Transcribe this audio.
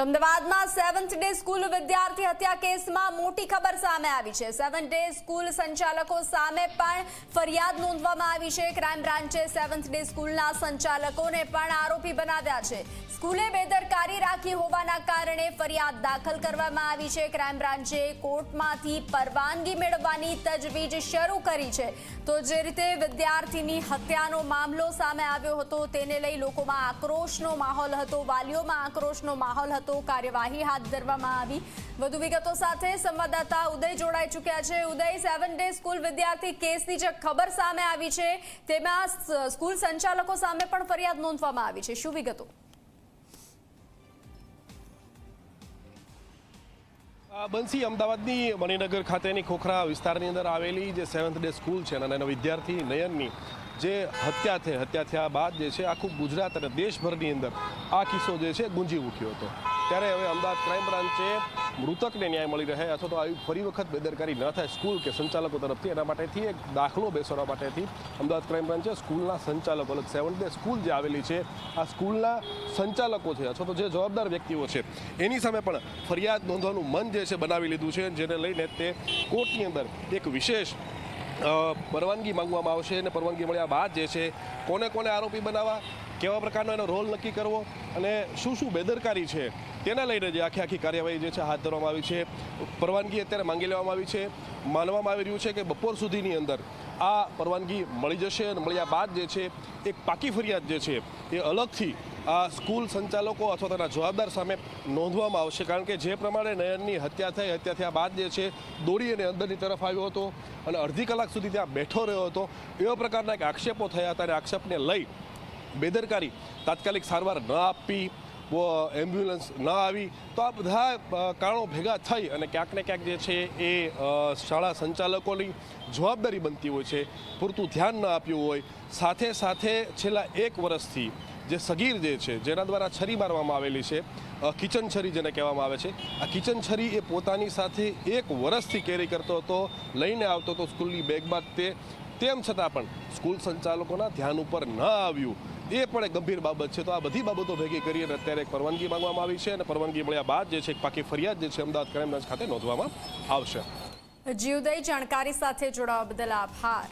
તો અમદાવાદમાં seventh day school વિદ્યાર્થી હત્યા કેસમાં મોટી ખબર સામે આવી છે. સેવન્થ ડે સ્કૂલ સંચાલકો સામે પણ ફરિયાદ નોંધવામાં આવી છે. ક્રાઇમ બ્રાન્ચે સેવન્થ ડે સ્કૂલના સંચાલકોને પણ આરોપી બનાવ્યા છે. સ્કૂલે બેદરકારી રાખી હોવાના કારણે ફરિયાદ દાખલ કરવામાં આવી છે. ક્રાઇમ બ્રાન્ચે કોર્ટમાંથી પરવાનગી મેળવવાની તજવીજ શરૂ કરી છે. તો જે રીતે વિદ્યાર્થીની હત્યાનો મામલો સામે આવ્યો હતો, તેને લઈ લોકોમાં આક્રોશનો માહોલ હતો, વાલીઓમાં આક્રોશનો માહોલ હતો. કાર્યવાહી હાથ ધરવામાં આવી. વધુ વિગતો સાથે સંવાદદાતા ઉદય જોડાઈ ચૂક્યા છે. ઉદય સેવન ડે સ્કૂલ વિદ્યાર્થી કેસની જે ખબર સામે આવી છે, તેમાં સ્કૂલ સંચાલકો સામે પણ ફરિયાદ નોંધવામાં આવી છે. શું વિગતો? બંસી અમદાવાદની મણિનગર ખાતેની ખોખરા વિસ્તારની અંદર આવેલી જે સેવન્થ ડે સ્કૂલ છે અને એના વિદ્યાર્થી નયનની જે હત્યા થઈ, હત્યા થયા બાદ જે છે આખું ગુજરાત અને દેશભરની અંદર આ કિસ્સો જે છે ગુંજી ઉઠ્યો હતો. ત્યારે હવે અમદાવાદ ક્રાઇમ બ્રાન્ચે મૃતકને ન્યાય મળી રહે, અથવા તો આવી ફરી વખત બેદરકારી ન થાય સ્કૂલ કે સંચાલકો તરફથી, એના માટેથી એક દાખલો બેસવા માટેથી અમદાવાદ ક્રાઇમ બ્રાન્ચે સ્કૂલના સંચાલકો, એટલે સેવન ડે સ્કૂલ જે આવેલી છે, આ સ્કૂલના સંચાલકો છે, અથવા તો જે જવાબદાર વ્યક્તિઓ છે, એની સામે પણ ફરિયાદ નોંધવાનું મન જે છે બનાવી લીધું છે, જેને લઈને તે કોર્ટની અંદર એક વિશેષ પરવાનગી માંગવામાં આવશે અને પરવાનગી મળ્યા બાદ જે છે કોને કોને આરોપી બનાવવા, કેવા પ્રકારનો એનો રોલ નક્કી કરવો અને શું શું બેદરકારી છે તેના લઈને જે આખી આખી કાર્યવાહી જે છે હાથ ધરવામાં આવી છે. પરવાનગી અત્યારે માંગી લેવામાં આવી છે. માનવામાં આવી રહ્યું છે કે બપોર સુધીની અંદર આ પરવાનગી મળી જશે અને મળ્યા બાદ જે છે એક પાકી ફરિયાદ જે છે એ અલગથી સ્કૂલ સંચાલકો અથવા તેના જવાબદાર સામે નોંધવામાં આવશે, કારણ કે જે પ્રમાણે નયનની હત્યા થઈ, હત્યા થયા બાદ જે છે, દોડી અને અંદરની તરફ આવ્યો હતો અને અડધી કલાક સુધી ત્યાં બેઠો રહ્યો હતો. એવા પ્રકારના એક આક્ષેપો થયા હતા અને આક્ષેપને લઈ બેદરકારી તાત્કાલિક સારવાર ન આપવી એમ્બ્યુલન્સ ન આવી. તો આ બધા કારણો ભેગા થઈ અને ક્યાંક ને ક્યાંક જે છે એ શાળા સંચાલકોની જવાબદારી બનતી હોય છે, પૂરતું ધ્યાન ન આપ્યું હોય. સાથે સાથે છેલ્લા એક વર્ષથી જે સગીર જે છે, જેના દ્વારા છરી મારવામાં આવેલી છે કિચન છરી જેને કહેવામાં આવે છે. આ કિચન છરી એ પોતાની સાથે એક વર્ષથી કેરી કરતો હતો, લઈને આવતો હતો સ્કૂલની બેગમાં તે, તેમ છતાં પણ સ્કૂલ સંચાલકોના ધ્યાન ઉપર ન આવ્યું. એ પણ એક ગંભીર બાબત છે. તો આ બધી બાબતો ભેગી કરી અને અત્યારે એક પરવાનગી માંગવામાં આવી છે અને પરવાનગી મળ્યા બાદ જે છે, એક પાકી ફરિયાદ જે છે, અમદાવાદ ક્રાઇમ બ્રાન્ચ ખાતે નોંધવામાં આવશે. જીવદય જાણકારી સાથે જોડાવા બદલ આભાર.